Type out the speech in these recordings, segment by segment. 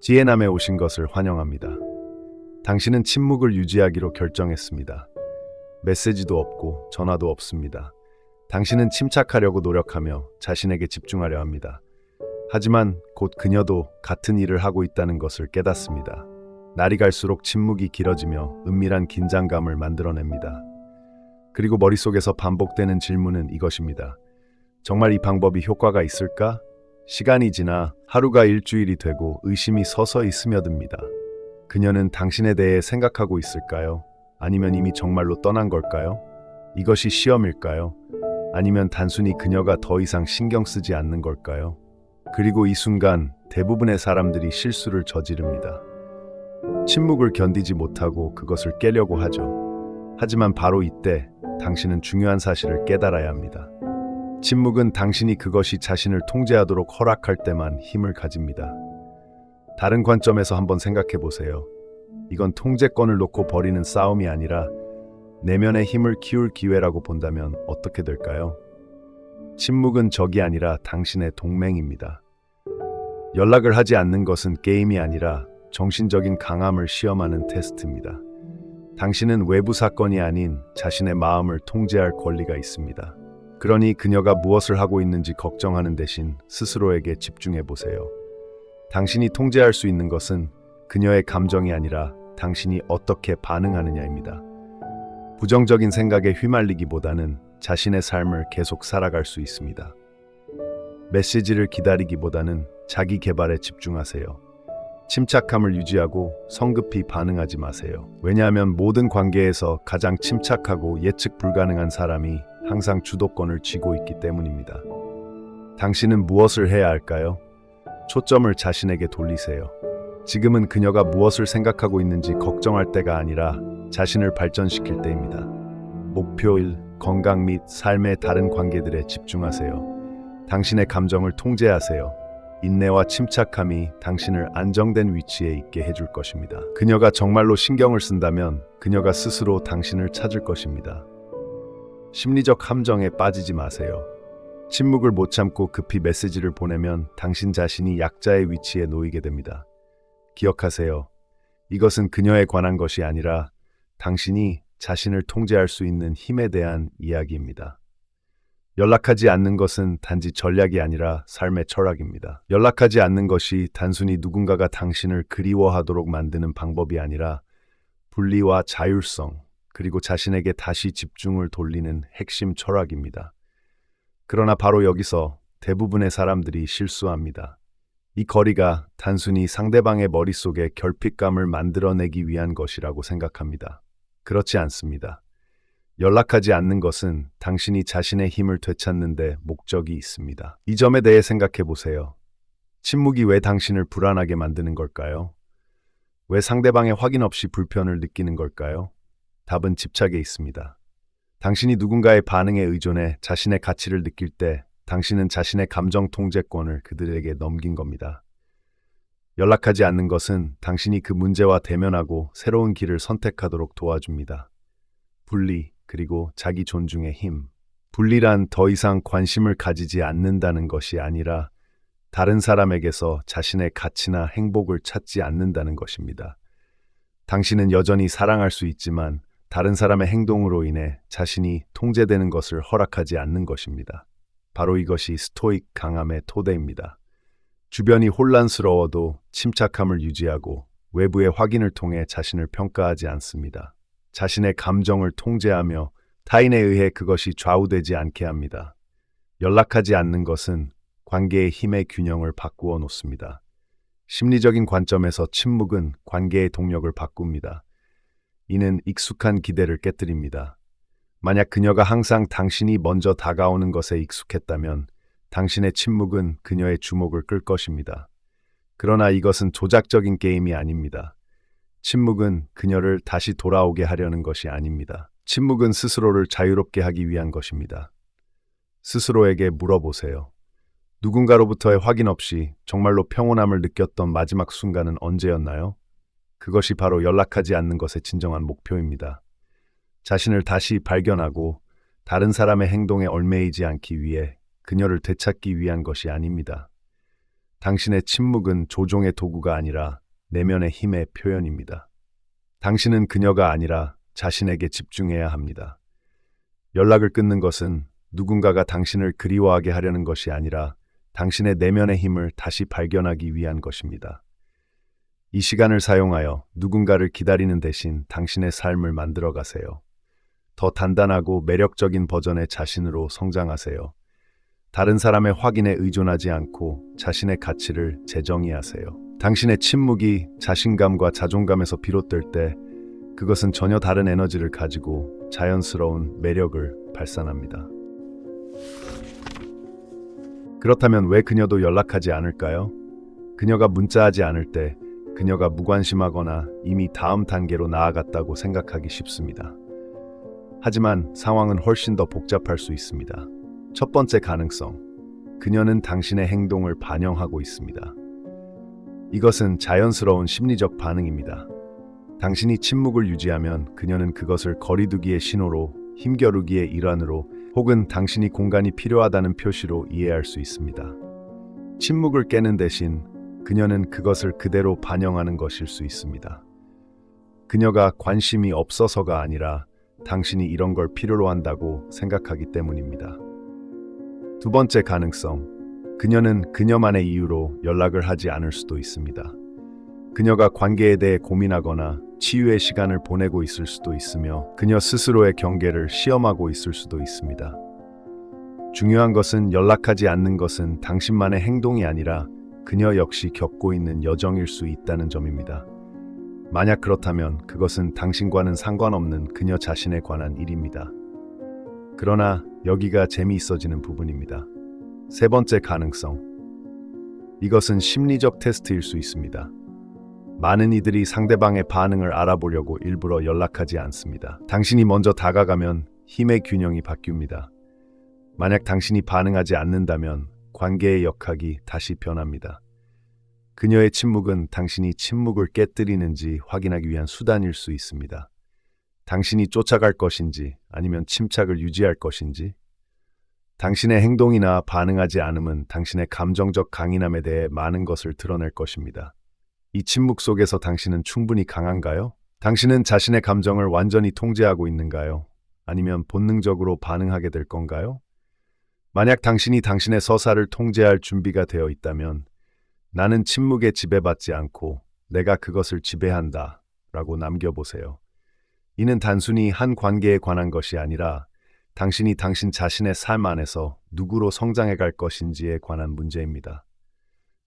지혜남에 오신 것을 환영합니다. 당신은 침묵을 유지하기로 결정했습니다. 메시지도 없고 전화도 없습니다. 당신은 침착하려고 노력하며 자신에게 집중하려 합니다. 하지만 곧 그녀도 같은 일을 하고 있다는 것을 깨닫습니다. 날이 갈수록 침묵이 길어지며 은밀한 긴장감을 만들어냅니다. 그리고 머릿속에서 반복되는 질문은 이것입니다. 정말 이 방법이 효과가 있을까? 시간이 지나 하루가 일주일이 되고 의심이 서서히 스며듭니다. 그녀는 당신에 대해 생각하고 있을까요? 아니면 이미 정말로 떠난 걸까요? 이것이 시험일까요? 아니면 단순히 그녀가 더 이상 신경 쓰지 않는 걸까요? 그리고 이 순간 대부분의 사람들이 실수를 저지릅니다. 침묵을 견디지 못하고 그것을 깨려고 하죠. 하지만 바로 이때 당신은 중요한 사실을 깨달아야 합니다. 침묵은 당신이 그것이 자신을 통제하도록 허락할 때만 힘을 가집니다. 다른 관점에서 한번 생각해 보세요. 이건 통제권을 놓고 벌이는 싸움이 아니라 내면의 힘을 키울 기회라고 본다면 어떻게 될까요? 침묵은 적이 아니라 당신의 동맹입니다. 연락을 하지 않는 것은 게임이 아니라 정신적인 강함을 시험하는 테스트입니다. 당신은 외부 사건이 아닌 자신의 마음을 통제할 권리가 있습니다. 그러니 그녀가 무엇을 하고 있는지 걱정하는 대신 스스로에게 집중해 보세요. 당신이 통제할 수 있는 것은 그녀의 감정이 아니라 당신이 어떻게 반응하느냐입니다. 부정적인 생각에 휘말리기보다는 자신의 삶을 계속 살아갈 수 있습니다. 메시지를 기다리기보다는 자기 개발에 집중하세요. 침착함을 유지하고 성급히 반응하지 마세요. 왜냐하면 모든 관계에서 가장 침착하고 예측 불가능한 사람이 항상 주도권을 쥐고 있기 때문입니다. 당신은 무엇을 해야 할까요? 초점을 자신에게 돌리세요. 지금은 그녀가 무엇을 생각하고 있는지 걱정할 때가 아니라 자신을 발전시킬 때입니다. 목표 1. 건강 및 삶의 다른 관계들에 집중하세요. 당신의 감정을 통제하세요. 인내와 침착함이 당신을 안정된 위치에 있게 해줄 것입니다. 그녀가 정말로 신경을 쓴다면 그녀가 스스로 당신을 찾을 것입니다. 심리적 함정에 빠지지 마세요. 침묵을 못 참고 급히 메시지를 보내면 당신 자신이 약자의 위치에 놓이게 됩니다. 기억하세요. 이것은 그녀에 관한 것이 아니라 당신이 자신을 통제할 수 있는 힘에 대한 이야기입니다. 연락하지 않는 것은 단지 전략이 아니라 삶의 철학입니다. 연락하지 않는 것이 단순히 누군가가 당신을 그리워하도록 만드는 방법이 아니라 분리와 자율성, 그리고 자신에게 다시 집중을 돌리는 핵심 철학입니다. 그러나 바로 여기서 대부분의 사람들이 실수합니다. 이 거리가 단순히 상대방의 머릿속에 결핍감을 만들어내기 위한 것이라고 생각합니다. 그렇지 않습니다. 연락하지 않는 것은 당신이 자신의 힘을 되찾는데 목적이 있습니다. 이 점에 대해 생각해 보세요. 침묵이 왜 당신을 불안하게 만드는 걸까요? 왜 상대방의 확인 없이 불편을 느끼는 걸까요? 답은 집착에 있습니다. 당신이 누군가의 반응에 의존해 자신의 가치를 느낄 때 당신은 자신의 감정 통제권을 그들에게 넘긴 겁니다. 연락하지 않는 것은 당신이 그 문제와 대면하고 새로운 길을 선택하도록 도와줍니다. 분리, 그리고 자기 존중의 힘. 분리란 더 이상 관심을 가지지 않는다는 것이 아니라 다른 사람에게서 자신의 가치나 행복을 찾지 않는다는 것입니다. 당신은 여전히 사랑할 수 있지만 다른 사람의 행동으로 인해 자신이 통제되는 것을 허락하지 않는 것입니다. 바로 이것이 스토익 강함의 토대입니다. 주변이 혼란스러워도 침착함을 유지하고 외부의 확인을 통해 자신을 평가하지 않습니다. 자신의 감정을 통제하며 타인에 의해 그것이 좌우되지 않게 합니다. 연락하지 않는 것은 관계의 힘의 균형을 바꾸어 놓습니다. 심리적인 관점에서 침묵은 관계의 동력을 바꿉니다. 이는 익숙한 기대를 깨뜨립니다. 만약 그녀가 항상 당신이 먼저 다가오는 것에 익숙했다면 당신의 침묵은 그녀의 주목을 끌 것입니다. 그러나 이것은 조작적인 게임이 아닙니다. 침묵은 그녀를 다시 돌아오게 하려는 것이 아닙니다. 침묵은 스스로를 자유롭게 하기 위한 것입니다. 스스로에게 물어보세요. 누군가로부터의 확인 없이 정말로 평온함을 느꼈던 마지막 순간은 언제였나요? 그것이 바로 연락하지 않는 것의 진정한 목표입니다. 자신을 다시 발견하고 다른 사람의 행동에 얽매이지 않기 위해 그녀를 되찾기 위한 것이 아닙니다. 당신의 침묵은 조종의 도구가 아니라 내면의 힘의 표현입니다. 당신은 그녀가 아니라 자신에게 집중해야 합니다. 연락을 끊는 것은 누군가가 당신을 그리워하게 하려는 것이 아니라 당신의 내면의 힘을 다시 발견하기 위한 것입니다. 이 시간을 사용하여 누군가를 기다리는 대신 당신의 삶을 만들어 가세요. 더 단단하고 매력적인 버전의 자신으로 성장하세요. 다른 사람의 확인에 의존하지 않고 자신의 가치를 재정의하세요. 당신의 침묵이 자신감과 자존감에서 비롯될 때 그것은 전혀 다른 에너지를 가지고 자연스러운 매력을 발산합니다. 그렇다면 왜 그녀도 연락하지 않을까요? 그녀가 문자하지 않을 때 그녀가 무관심하거나 이미 다음 단계로 나아갔다고 생각하기 쉽습니다. 하지만 상황은 훨씬 더 복잡할 수 있습니다. 첫 번째 가능성. 그녀는 당신의 행동을 반영하고 있습니다. 이것은 자연스러운 심리적 반응입니다. 당신이 침묵을 유지하면 그녀는 그것을 거리두기의 신호로, 힘겨루기의 일환으로, 혹은 당신이 공간이 필요하다는 표시로 이해할 수 있습니다. 침묵을 깨는 대신 그녀는 그것을 그대로 반영하는 것일 수 있습니다. 그녀가 관심이 없어서가 아니라 당신이 이런 걸 필요로 한다고 생각하기 때문입니다. 두 번째 가능성. 그녀는 그녀만의 이유로 연락을 하지 않을 수도 있습니다. 그녀가 관계에 대해 고민하거나 치유의 시간을 보내고 있을 수도 있으며 그녀 스스로의 경계를 시험하고 있을 수도 있습니다. 중요한 것은 연락하지 않는 것은 당신만의 행동이 아니라 그녀 역시 겪고 있는 여정일 수 있다는 점입니다. 만약 그렇다면 그것은 당신과는 상관없는 그녀 자신에 관한 일입니다. 그러나 여기가 재미있어지는 부분입니다. 세 번째 가능성. 이것은 심리적 테스트일 수 있습니다. 많은 이들이 상대방의 반응을 알아보려고 일부러 연락하지 않습니다. 당신이 먼저 다가가면 힘의 균형이 바뀝니다. 만약 당신이 반응하지 않는다면 관계의 역학이 다시 변합니다. 그녀의 침묵은 당신이 침묵을 깨뜨리는지 확인하기 위한 수단일 수 있습니다. 당신이 쫓아갈 것인지 아니면 침착을 유지할 것인지 당신의 행동이나 반응하지 않음은 당신의 감정적 강인함에 대해 많은 것을 드러낼 것입니다. 이 침묵 속에서 당신은 충분히 강한가요? 당신은 자신의 감정을 완전히 통제하고 있는가요? 아니면 본능적으로 반응하게 될 건가요? 만약 당신이 당신의 서사를 통제할 준비가 되어 있다면 나는 침묵에 지배받지 않고 내가 그것을 지배한다 라고 남겨보세요. 이는 단순히 한 관계에 관한 것이 아니라 당신이 당신 자신의 삶 안에서 누구로 성장해 갈 것인지에 관한 문제입니다.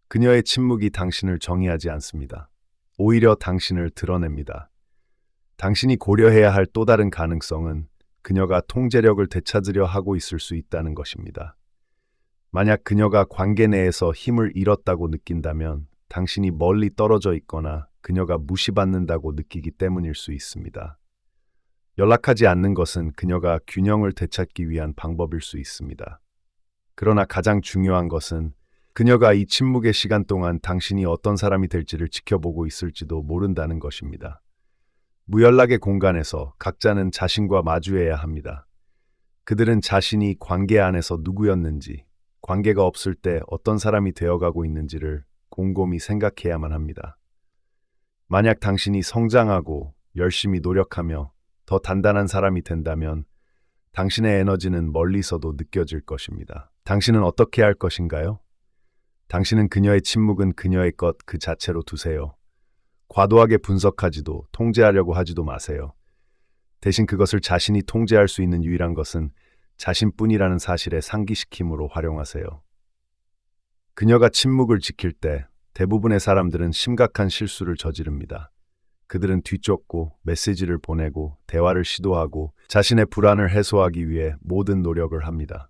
그녀의 침묵이 당신을 정의하지 않습니다. 오히려 당신을 드러냅니다. 당신이 고려해야 할 또 다른 가능성은 그녀가 통제력을 되찾으려 하고 있을 수 있다는 것입니다. 만약 그녀가 관계 내에서 힘을 잃었다고 느낀다면 당신이 멀리 떨어져 있거나 그녀가 무시받는다고 느끼기 때문일 수 있습니다. 연락하지 않는 것은 그녀가 균형을 되찾기 위한 방법일 수 있습니다. 그러나 가장 중요한 것은 그녀가 이 침묵의 시간 동안 당신이 어떤 사람이 될지를 지켜보고 있을지도 모른다는 것입니다. 무연락의 공간에서 각자는 자신과 마주해야 합니다. 그들은 자신이 관계 안에서 누구였는지, 관계가 없을 때 어떤 사람이 되어가고 있는지를 곰곰이 생각해야만 합니다. 만약 당신이 성장하고 열심히 노력하며 더 단단한 사람이 된다면 당신의 에너지는 멀리서도 느껴질 것입니다. 당신은 어떻게 할 것인가요? 당신은 그녀의 침묵은 그녀의 것 그 자체로 두세요. 과도하게 분석하지도 통제하려고 하지도 마세요. 대신 그것을 자신이 통제할 수 있는 유일한 것은 자신뿐이라는 사실에 상기시킴으로 활용하세요. 그녀가 침묵을 지킬 때 대부분의 사람들은 심각한 실수를 저지릅니다. 그들은 뒤쫓고 메시지를 보내고 대화를 시도하고 자신의 불안을 해소하기 위해 모든 노력을 합니다.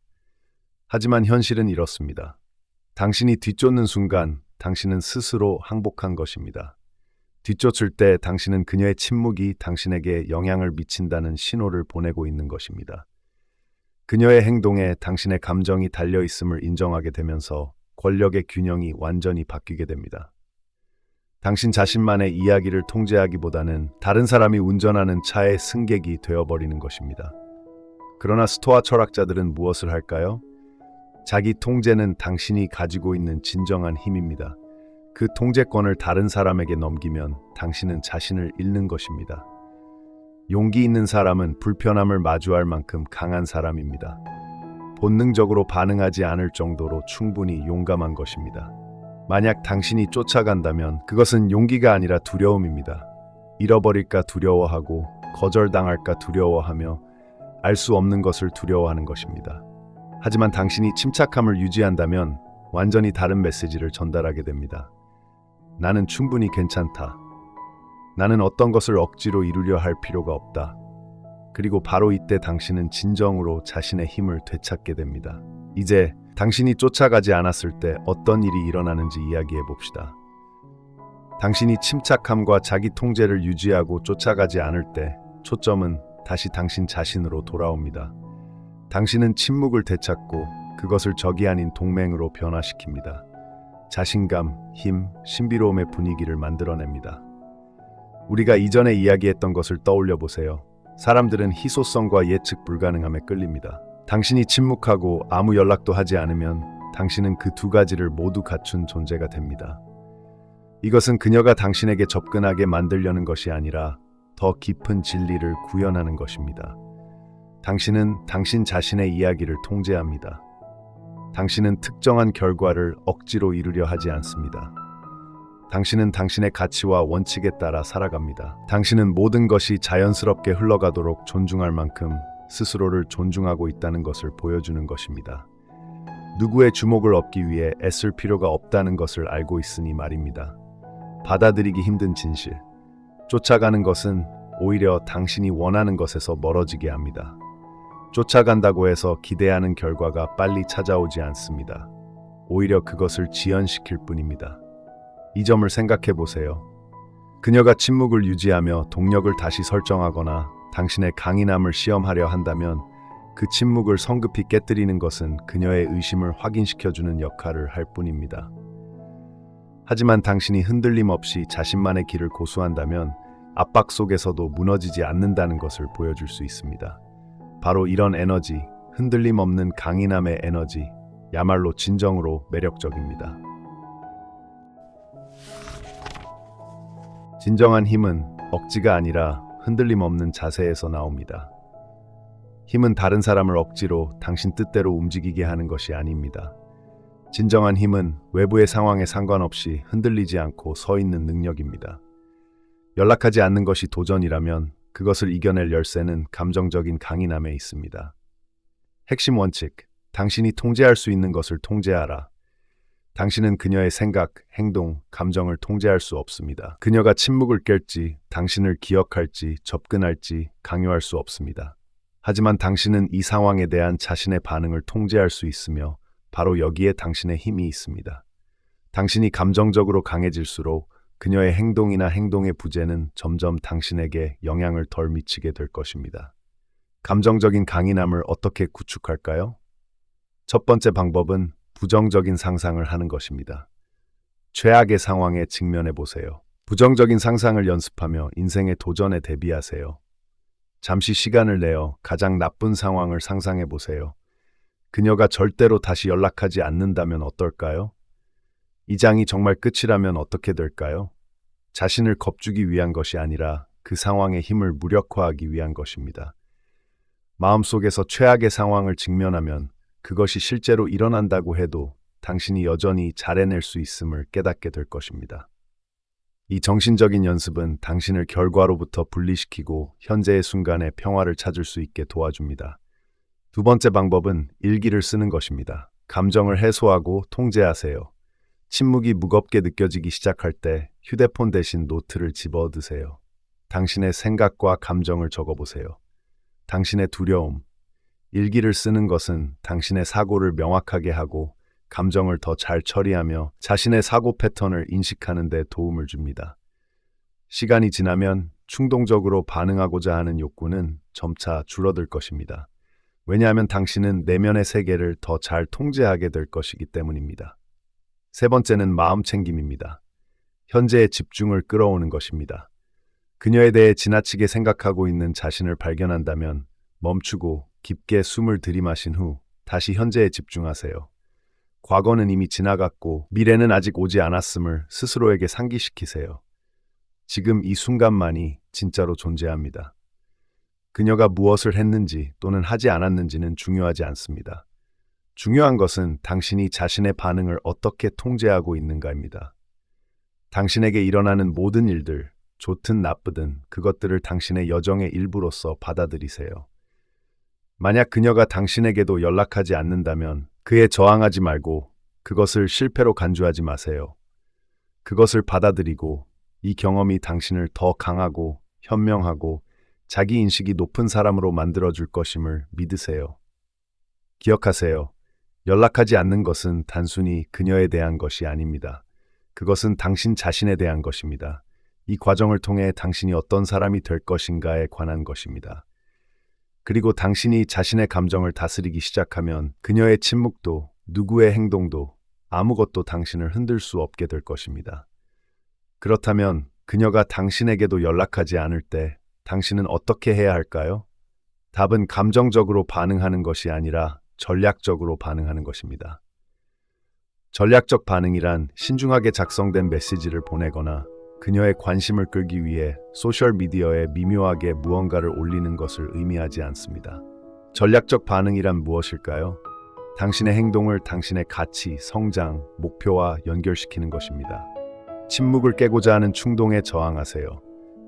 하지만 현실은 이렇습니다. 당신이 뒤쫓는 순간 당신은 스스로 항복한 것입니다. 뒤쫓을 때 당신은 그녀의 침묵이 당신에게 영향을 미친다는 신호를 보내고 있는 것입니다. 그녀의 행동에 당신의 감정이 달려 있음을 인정하게 되면서 권력의 균형이 완전히 바뀌게 됩니다. 당신 자신만의 이야기를 통제하기보다는 다른 사람이 운전하는 차의 승객이 되어버리는 것입니다. 그러나 스토아 철학자들은 무엇을 할까요? 자기 통제는 당신이 가지고 있는 진정한 힘입니다. 그 통제권을 다른 사람에게 넘기면 당신은 자신을 잃는 것입니다. 용기 있는 사람은 불편함을 마주할 만큼 강한 사람입니다. 본능적으로 반응하지 않을 정도로 충분히 용감한 것입니다. 만약 당신이 쫓아간다면 그것은 용기가 아니라 두려움입니다. 잃어버릴까 두려워하고 거절당할까 두려워하며 알 수 없는 것을 두려워하는 것입니다. 하지만 당신이 침착함을 유지한다면 완전히 다른 메시지를 전달하게 됩니다. 나는 충분히 괜찮다. 나는 어떤 것을 억지로 이루려 할 필요가 없다. 그리고 바로 이때 당신은 진정으로 자신의 힘을 되찾게 됩니다. 이제 당신이 쫓아가지 않았을 때 어떤 일이 일어나는지 이야기해 봅시다. 당신이 침착함과 자기 통제를 유지하고 쫓아가지 않을 때 초점은 다시 당신 자신으로 돌아옵니다. 당신은 침묵을 되찾고 그것을 적이 아닌 동맹으로 변화시킵니다. 자신감, 힘, 신비로움의 분위기를 만들어냅니다. 우리가 이전에 이야기했던 것을 떠올려 보세요. 사람들은 희소성과 예측 불가능함에 끌립니다. 당신이 침묵하고 아무 연락도 하지 않으면 당신은 그 두 가지를 모두 갖춘 존재가 됩니다. 이것은 그녀가 당신에게 접근하게 만들려는 것이 아니라 더 깊은 진리를 구현하는 것입니다. 당신은 당신 자신의 이야기를 통제합니다. 당신은 특정한 결과를 억지로 이루려 하지 않습니다. 당신은 당신의 가치와 원칙에 따라 살아갑니다. 당신은 모든 것이 자연스럽게 흘러가도록 존중할 만큼 스스로를 존중하고 있다는 것을 보여주는 것입니다. 누구의 주목을 얻기 위해 애쓸 필요가 없다는 것을 알고 있으니 말입니다. 받아들이기 힘든 진실. 쫓아가는 것은 오히려 당신이 원하는 것에서 멀어지게 합니다. 쫓아간다고 해서 기대하는 결과가 빨리 찾아오지 않습니다. 오히려 그것을 지연시킬 뿐입니다. 이 점을 생각해 보세요. 그녀가 침묵을 유지하며 동력을 다시 설정하거나 당신의 강인함을 시험하려 한다면 그 침묵을 성급히 깨뜨리는 것은 그녀의 의심을 확인시켜주는 역할을 할 뿐입니다. 하지만 당신이 흔들림 없이 자신만의 길을 고수한다면 압박 속에서도 무너지지 않는다는 것을 보여줄 수 있습니다. 바로 이런 에너지, 흔들림 없는 강인함의 에너지, 야말로 진정으로 매력적입니다. 진정한 힘은 억지가 아니라 흔들림 없는 자세에서 나옵니다. 힘은 다른 사람을 억지로 당신 뜻대로 움직이게 하는 것이 아닙니다. 진정한 힘은 외부의 상황에 상관없이 흔들리지 않고 서 있는 능력입니다. 연락하지 않는 것이 도전이라면 그것을 이겨낼 열쇠는 감정적인 강인함에 있습니다. 핵심 원칙, 당신이 통제할 수 있는 것을 통제하라. 당신은 그녀의 생각, 행동, 감정을 통제할 수 없습니다. 그녀가 침묵을 깰지, 당신을 기억할지, 접근할지 강요할 수 없습니다. 하지만 당신은 이 상황에 대한 자신의 반응을 통제할 수 있으며 바로 여기에 당신의 힘이 있습니다. 당신이 감정적으로 강해질수록 그녀의 행동이나 행동의 부재는 점점 당신에게 영향을 덜 미치게 될 것입니다. 감정적인 강인함을 어떻게 구축할까요? 첫 번째 방법은 부정적인 상상을 하는 것입니다. 최악의 상황에 직면해 보세요. 부정적인 상상을 연습하며 인생의 도전에 대비하세요. 잠시 시간을 내어 가장 나쁜 상황을 상상해 보세요. 그녀가 절대로 다시 연락하지 않는다면 어떨까요? 이 장이 정말 끝이라면 어떻게 될까요? 자신을 겁주기 위한 것이 아니라 그 상황의 힘을 무력화하기 위한 것입니다. 마음속에서 최악의 상황을 직면하면 그것이 실제로 일어난다고 해도 당신이 여전히 잘해낼 수 있음을 깨닫게 될 것입니다. 이 정신적인 연습은 당신을 결과로부터 분리시키고 현재의 순간에 평화를 찾을 수 있게 도와줍니다. 두 번째 방법은 일기를 쓰는 것입니다. 감정을 해소하고 통제하세요. 침묵이 무겁게 느껴지기 시작할 때 휴대폰 대신 노트를 집어 드세요. 당신의 생각과 감정을 적어보세요. 당신의 두려움, 일기를 쓰는 것은 당신의 사고를 명확하게 하고 감정을 더 잘 처리하며 자신의 사고 패턴을 인식하는 데 도움을 줍니다. 시간이 지나면 충동적으로 반응하고자 하는 욕구는 점차 줄어들 것입니다. 왜냐하면 당신은 내면의 세계를 더 잘 통제하게 될 것이기 때문입니다. 세 번째는 마음 챙김입니다. 현재의 집중을 끌어오는 것입니다. 그녀에 대해 지나치게 생각하고 있는 자신을 발견한다면 멈추고 깊게 숨을 들이마신 후 다시 현재에 집중하세요. 과거는 이미 지나갔고 미래는 아직 오지 않았음을 스스로에게 상기시키세요. 지금 이 순간만이 진짜로 존재합니다. 그녀가 무엇을 했는지 또는 하지 않았는지는 중요하지 않습니다. 중요한 것은 당신이 자신의 반응을 어떻게 통제하고 있는가입니다. 당신에게 일어나는 모든 일들, 좋든 나쁘든 그것들을 당신의 여정의 일부로서 받아들이세요. 만약 그녀가 당신에게도 연락하지 않는다면 그에 저항하지 말고 그것을 실패로 간주하지 마세요. 그것을 받아들이고 이 경험이 당신을 더 강하고 현명하고 자기 인식이 높은 사람으로 만들어줄 것임을 믿으세요. 기억하세요. 연락하지 않는 것은 단순히 그녀에 대한 것이 아닙니다. 그것은 당신 자신에 대한 것입니다. 이 과정을 통해 당신이 어떤 사람이 될 것인가에 관한 것입니다. 그리고 당신이 자신의 감정을 다스리기 시작하면 그녀의 침묵도 누구의 행동도 아무것도 당신을 흔들 수 없게 될 것입니다. 그렇다면 그녀가 당신에게도 연락하지 않을 때 당신은 어떻게 해야 할까요? 답은 감정적으로 반응하는 것이 아니라 전략적으로 반응하는 것입니다. 전략적 반응이란 신중하게 작성된 메시지를 보내거나 그녀의 관심을 끌기 위해 소셜미디어에 미묘하게 무언가를 올리는 것을 의미하지 않습니다. 전략적 반응이란 무엇일까요? 당신의 행동을 당신의 가치, 성장, 목표와 연결시키는 것입니다. 침묵을 깨고자 하는 충동에 저항하세요.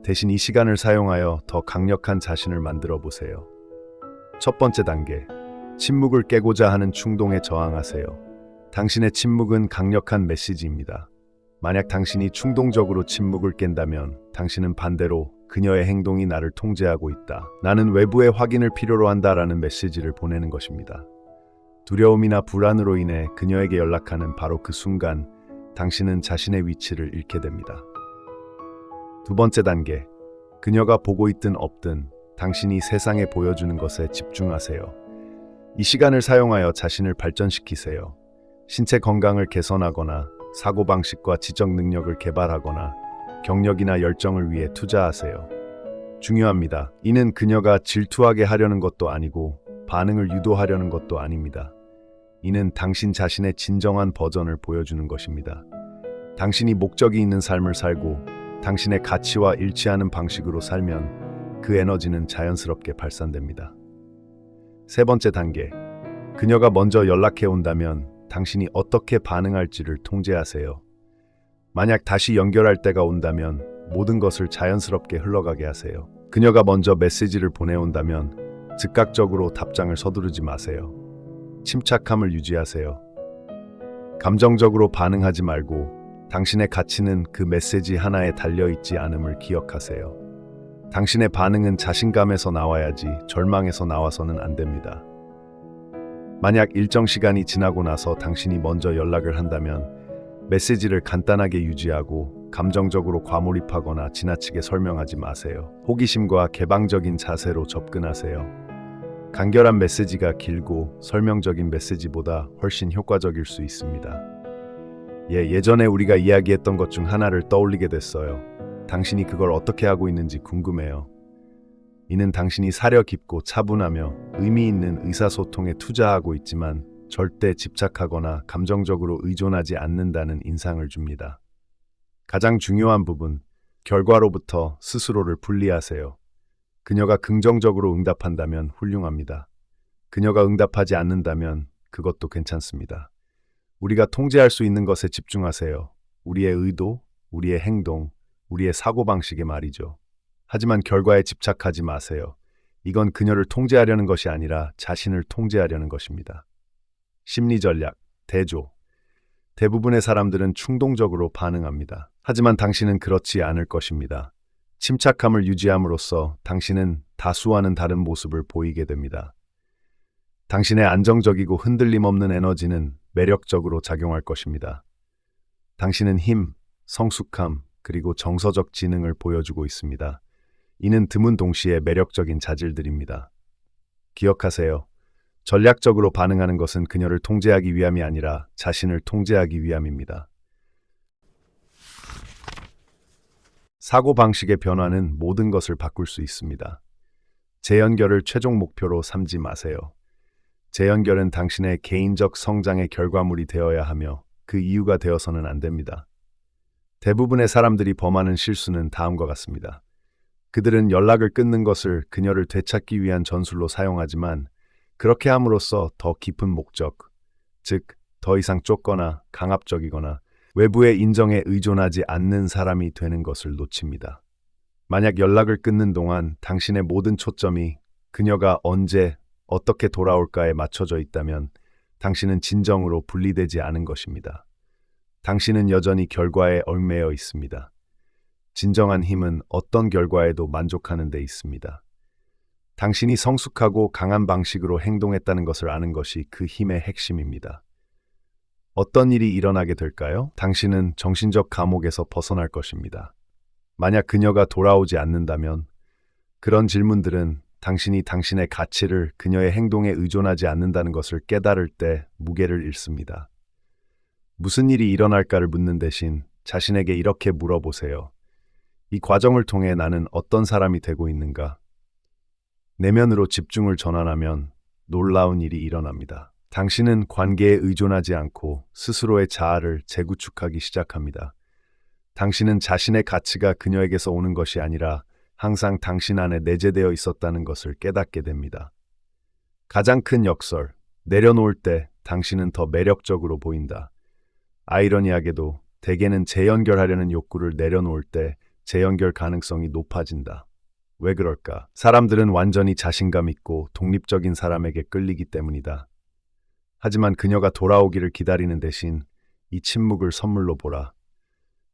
대신 이 시간을 사용하여 더 강력한 자신을 만들어 보세요. 첫 번째 단계. 침묵을 깨고자 하는 충동에 저항하세요. 당신의 침묵은 강력한 메시지입니다. 만약 당신이 충동적으로 침묵을 깬다면 당신은 반대로 그녀의 행동이 나를 통제하고 있다. 나는 외부의 확인을 필요로 한다라는 메시지를 보내는 것입니다. 두려움이나 불안으로 인해 그녀에게 연락하는 바로 그 순간 당신은 자신의 위치를 잃게 됩니다. 두 번째 단계. 그녀가 보고 있든 없든 당신이 세상에 보여주는 것에 집중하세요. 이 시간을 사용하여 자신을 발전시키세요. 신체 건강을 개선하거나 사고방식과 지적 능력을 개발하거나 경력이나 열정을 위해 투자하세요. 중요합니다. 이는 그녀가 질투하게 하려는 것도 아니고 반응을 유도하려는 것도 아닙니다. 이는 당신 자신의 진정한 버전을 보여주는 것입니다. 당신이 목적이 있는 삶을 살고 당신의 가치와 일치하는 방식으로 살면 그 에너지는 자연스럽게 발산됩니다. 세 번째 단계. 그녀가 먼저 연락해 온다면 당신이 어떻게 반응할지를 통제하세요. 만약 다시 연결할 때가 온다면 모든 것을 자연스럽게 흘러가게 하세요. 그녀가 먼저 메시지를 보내온다면 즉각적으로 답장을 서두르지 마세요. 침착함을 유지하세요. 감정적으로 반응하지 말고 당신의 가치는 그 메시지 하나에 달려있지 않음을 기억하세요. 당신의 반응은 자신감에서 나와야지 절망에서 나와서는 안 됩니다. 만약 일정 시간이 지나고 나서 당신이 먼저 연락을 한다면 메시지를 간단하게 유지하고 감정적으로 과몰입하거나 지나치게 설명하지 마세요. 호기심과 개방적인 자세로 접근하세요. 간결한 메시지가 길고 설명적인 메시지보다 훨씬 효과적일 수 있습니다. 예, 예전에 우리가 이야기했던 것 중 하나를 떠올리게 됐어요. 당신이 그걸 어떻게 하고 있는지 궁금해요. 이는 당신이 사려 깊고 차분하며 의미 있는 의사소통에 투자하고 있지만 절대 집착하거나 감정적으로 의존하지 않는다는 인상을 줍니다. 가장 중요한 부분, 결과로부터 스스로를 분리하세요. 그녀가 긍정적으로 응답한다면 훌륭합니다. 그녀가 응답하지 않는다면 그것도 괜찮습니다. 우리가 통제할 수 있는 것에 집중하세요. 우리의 의도, 우리의 행동, 우리의 사고방식에 말이죠. 하지만 결과에 집착하지 마세요. 이건 그녀를 통제하려는 것이 아니라 자신을 통제하려는 것입니다. 심리 전략, 대조. 대부분의 사람들은 충동적으로 반응합니다. 하지만 당신은 그렇지 않을 것입니다. 침착함을 유지함으로써 당신은 다수와는 다른 모습을 보이게 됩니다. 당신의 안정적이고 흔들림 없는 에너지는 매력적으로 작용할 것입니다. 당신은 힘, 성숙함, 그리고 정서적 지능을 보여주고 있습니다. 이는 드문 동시에 매력적인 자질들입니다. 기억하세요. 전략적으로 반응하는 것은 그녀를 통제하기 위함이 아니라 자신을 통제하기 위함입니다. 사고방식의 변화는 모든 것을 바꿀 수 있습니다. 재연결을 최종 목표로 삼지 마세요. 재연결은 당신의 개인적 성장의 결과물이 되어야 하며 그 이유가 되어서는 안 됩니다. 대부분의 사람들이 범하는 실수는 다음과 같습니다. 그들은 연락을 끊는 것을 그녀를 되찾기 위한 전술로 사용하지만 그렇게 함으로써 더 깊은 목적, 즉, 더 이상 쫓거나 강압적이거나 외부의 인정에 의존하지 않는 사람이 되는 것을 놓칩니다. 만약 연락을 끊는 동안 당신의 모든 초점이 그녀가 언제 어떻게 돌아올까에 맞춰져 있다면 당신은 진정으로 분리되지 않은 것입니다. 당신은 여전히 결과에 얽매여 있습니다. 진정한 힘은 어떤 결과에도 만족하는 데 있습니다. 당신이 성숙하고 강한 방식으로 행동했다는 것을 아는 것이 그 힘의 핵심입니다. 어떤 일이 일어나게 될까요? 당신은 정신적 감옥에서 벗어날 것입니다. 만약 그녀가 돌아오지 않는다면 그런 질문들은 당신이 당신의 가치를 그녀의 행동에 의존하지 않는다는 것을 깨달을 때 무게를 잃습니다. 무슨 일이 일어날까를 묻는 대신 자신에게 이렇게 물어보세요. 이 과정을 통해 나는 어떤 사람이 되고 있는가? 내면으로 집중을 전환하면 놀라운 일이 일어납니다. 당신은 관계에 의존하지 않고 스스로의 자아를 재구축하기 시작합니다. 당신은 자신의 가치가 그녀에게서 오는 것이 아니라 항상 당신 안에 내재되어 있었다는 것을 깨닫게 됩니다. 가장 큰 역설, 내려놓을 때 당신은 더 매력적으로 보인다. 아이러니하게도 대개는 재연결하려는 욕구를 내려놓을 때 재연결 가능성이 높아진다. 왜 그럴까? 사람들은 완전히 자신감 있고 독립적인 사람에게 끌리기 때문이다. 하지만 그녀가 돌아오기를 기다리는 대신 이 침묵을 선물로 보라.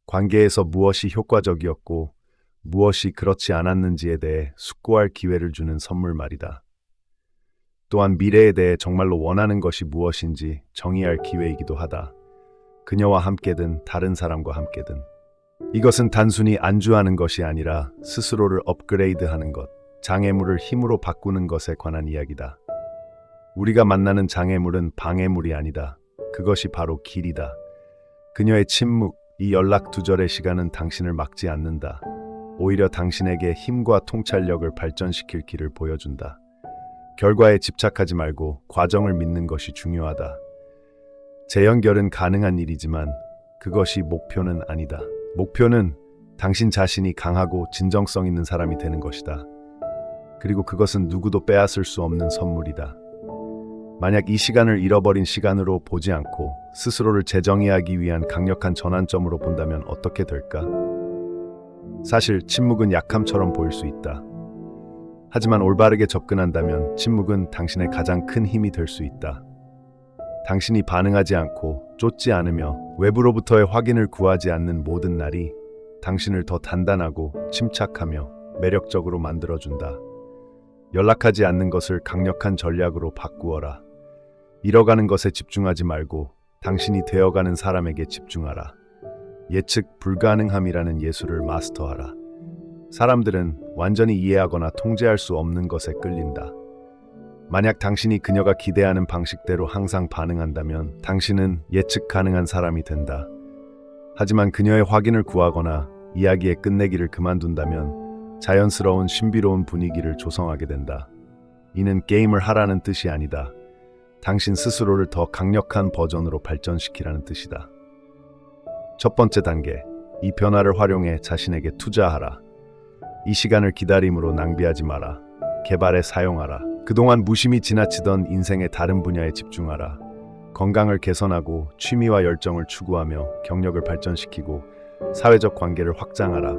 관계에서 무엇이 효과적이었고 무엇이 그렇지 않았는지에 대해 숙고할 기회를 주는 선물 말이다. 또한 미래에 대해 정말로 원하는 것이 무엇인지 정의할 기회이기도 하다. 그녀와 함께든 다른 사람과 함께든. 이것은 단순히 안주하는 것이 아니라 스스로를 업그레이드하는 것, 장애물을 힘으로 바꾸는 것에 관한 이야기다. 우리가 만나는 장애물은 방해물이 아니다. 그것이 바로 길이다. 그녀의 침묵, 이 연락 두절의 시간은 당신을 막지 않는다. 오히려 당신에게 힘과 통찰력을 발전시킬 길을 보여준다. 결과에 집착하지 말고 과정을 믿는 것이 중요하다. 재연결은 가능한 일이지만 그것이 목표는 아니다. 목표는 당신 자신이 강하고 진정성 있는 사람이 되는 것이다. 그리고 그것은 누구도 빼앗을 수 없는 선물이다. 만약 이 시간을 잃어버린 시간으로 보지 않고 스스로를 재정의하기 위한 강력한 전환점으로 본다면 어떻게 될까? 사실 침묵은 약함처럼 보일 수 있다. 하지만 올바르게 접근한다면 침묵은 당신의 가장 큰 힘이 될 수 있다. 당신이 반응하지 않고 쫓지 않으며 외부로부터의 확인을 구하지 않는 모든 날이 당신을 더 단단하고 침착하며 매력적으로 만들어준다. 연락하지 않는 것을 강력한 전략으로 바꾸어라. 잃어가는 것에 집중하지 말고 당신이 되어가는 사람에게 집중하라. 예측 불가능함이라는 예술을 마스터하라. 사람들은 완전히 이해하거나 통제할 수 없는 것에 끌린다. 만약 당신이 그녀가 기대하는 방식대로 항상 반응한다면 당신은 예측 가능한 사람이 된다. 하지만 그녀의 확인을 구하거나 이야기의 끝내기를 그만둔다면 자연스러운 신비로운 분위기를 조성하게 된다. 이는 게임을 하라는 뜻이 아니다. 당신 스스로를 더 강력한 버전으로 발전시키라는 뜻이다. 첫 번째 단계, 이 변화를 활용해 자신에게 투자하라. 이 시간을 기다림으로 낭비하지 마라. 개발에 사용하라. 그동안 무심히 지나치던 인생의 다른 분야에 집중하라. 건강을 개선하고 취미와 열정을 추구하며 경력을 발전시키고 사회적 관계를 확장하라.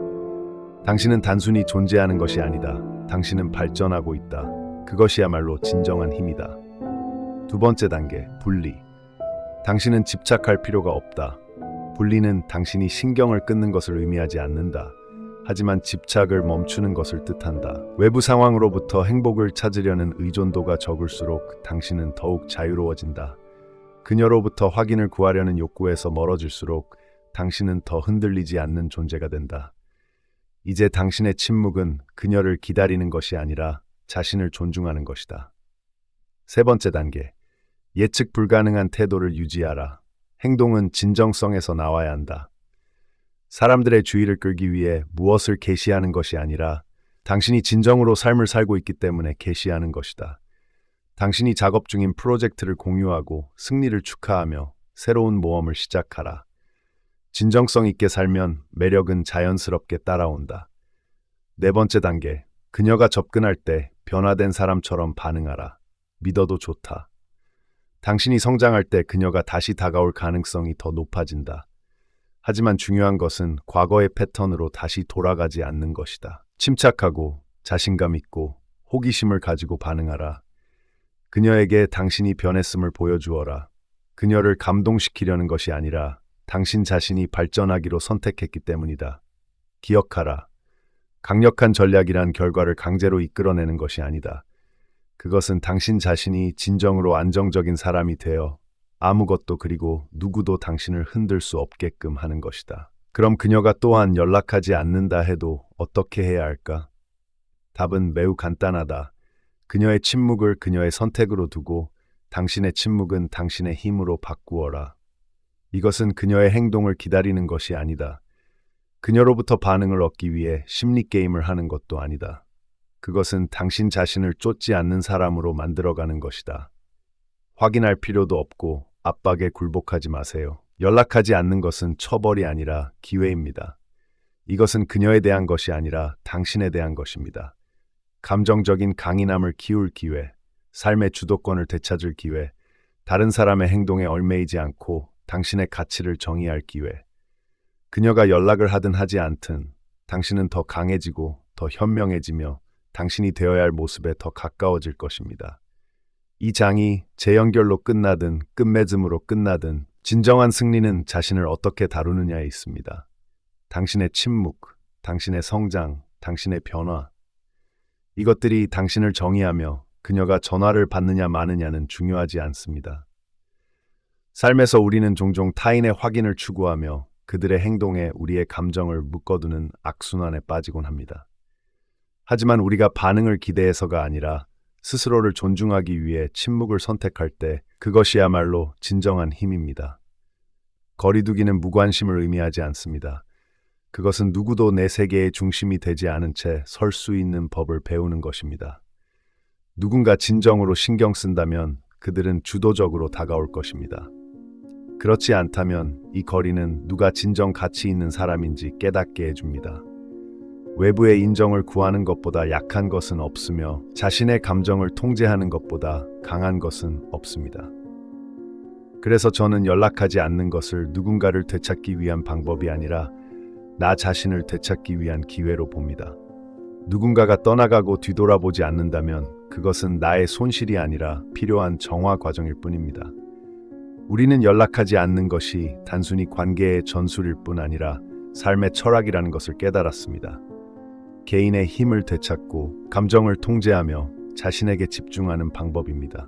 당신은 단순히 존재하는 것이 아니다. 당신은 발전하고 있다. 그것이야말로 진정한 힘이다. 두 번째 단계, 분리. 당신은 집착할 필요가 없다. 분리는 당신이 신경을 끊는 것을 의미하지 않는다. 하지만 집착을 멈추는 것을 뜻한다. 외부 상황으로부터 행복을 찾으려는 의존도가 적을수록 당신은 더욱 자유로워진다. 그녀로부터 확인을 구하려는 욕구에서 멀어질수록 당신은 더 흔들리지 않는 존재가 된다. 이제 당신의 침묵은 그녀를 기다리는 것이 아니라 자신을 존중하는 것이다. 세 번째 단계. 예측 불가능한 태도를 유지하라. 행동은 진정성에서 나와야 한다. 사람들의 주의를 끌기 위해 무엇을 게시하는 것이 아니라 당신이 진정으로 삶을 살고 있기 때문에 게시하는 것이다. 당신이 작업 중인 프로젝트를 공유하고 승리를 축하하며 새로운 모험을 시작하라. 진정성 있게 살면 매력은 자연스럽게 따라온다. 네 번째 단계. 그녀가 접근할 때 변화된 사람처럼 반응하라. 믿어도 좋다. 당신이 성장할 때 그녀가 다시 다가올 가능성이 더 높아진다. 하지만 중요한 것은 과거의 패턴으로 다시 돌아가지 않는 것이다. 침착하고 자신감 있고 호기심을 가지고 반응하라. 그녀에게 당신이 변했음을 보여주어라. 그녀를 감동시키려는 것이 아니라 당신 자신이 발전하기로 선택했기 때문이다. 기억하라. 강력한 전략이란 결과를 강제로 이끌어내는 것이 아니다. 그것은 당신 자신이 진정으로 안정적인 사람이 되어 아무것도 그리고 누구도 당신을 흔들 수 없게끔 하는 것이다. 그럼 그녀가 또한 연락하지 않는다 해도 어떻게 해야 할까? 답은 매우 간단하다. 그녀의 침묵을 그녀의 선택으로 두고 당신의 침묵은 당신의 힘으로 바꾸어라. 이것은 그녀의 행동을 기다리는 것이 아니다. 그녀로부터 반응을 얻기 위해 심리 게임을 하는 것도 아니다. 그것은 당신 자신을 쫓지 않는 사람으로 만들어가는 것이다. 확인할 필요도 없고 압박에 굴복하지 마세요. 연락하지 않는 것은 처벌이 아니라 기회입니다. 이것은 그녀에 대한 것이 아니라 당신에 대한 것입니다. 감정적인 강인함을 키울 기회, 삶의 주도권을 되찾을 기회, 다른 사람의 행동에 얽매이지 않고 당신의 가치를 정의할 기회. 그녀가 연락을 하든 하지 않든 당신은 더 강해지고 더 현명해지며 당신이 되어야 할 모습에 더 가까워질 것입니다. 이 장이 재연결로 끝나든 끝맺음으로 끝나든 진정한 승리는 자신을 어떻게 다루느냐에 있습니다. 당신의 침묵, 당신의 성장, 당신의 변화. 이것들이 당신을 정의하며 그녀가 전화를 받느냐 마느냐는 중요하지 않습니다. 삶에서 우리는 종종 타인의 확인을 추구하며 그들의 행동에 우리의 감정을 묶어두는 악순환에 빠지곤 합니다. 하지만 우리가 반응을 기대해서가 아니라 스스로를 존중하기 위해 침묵을 선택할 때 그것이야말로 진정한 힘입니다. 거리두기는 무관심을 의미하지 않습니다. 그것은 누구도 내 세계의 중심이 되지 않은 채 설 수 있는 법을 배우는 것입니다. 누군가 진정으로 신경 쓴다면 그들은 주도적으로 다가올 것입니다. 그렇지 않다면 이 거리는 누가 진정 가치 있는 사람인지 깨닫게 해줍니다. 외부의 인정을 구하는 것보다 약한 것은 없으며 자신의 감정을 통제하는 것보다 강한 것은 없습니다. 그래서 저는 연락하지 않는 것을 누군가를 되찾기 위한 방법이 아니라 나 자신을 되찾기 위한 기회로 봅니다. 누군가가 떠나가고 뒤돌아보지 않는다면 그것은 나의 손실이 아니라 필요한 정화 과정일 뿐입니다. 우리는 연락하지 않는 것이 단순히 관계의 전술일 뿐 아니라 삶의 철학이라는 것을 깨달았습니다. 개인의 힘을 되찾고 감정을 통제하며 자신에게 집중하는 방법입니다.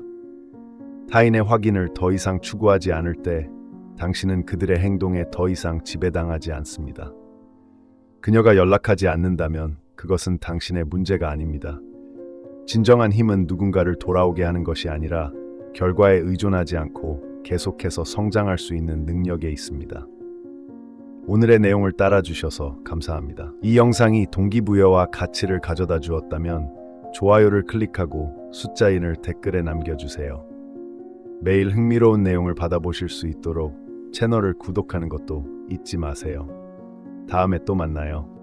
타인의 확인을 더 이상 추구하지 않을 때 당신은 그들의 행동에 더 이상 지배당하지 않습니다. 그녀가 연락하지 않는다면 그것은 당신의 문제가 아닙니다. 진정한 힘은 누군가를 돌아오게 하는 것이 아니라 결과에 의존하지 않고 계속해서 성장할 수 있는 능력에 있습니다. 오늘의 내용을 따라주셔서 감사합니다. 이 영상이 동기부여와 가치를 가져다 주었다면 좋아요를 클릭하고 숫자인을 댓글에 남겨주세요. 매일 흥미로운 내용을 받아보실 수 있도록 채널을 구독하는 것도 잊지 마세요. 다음에 또 만나요.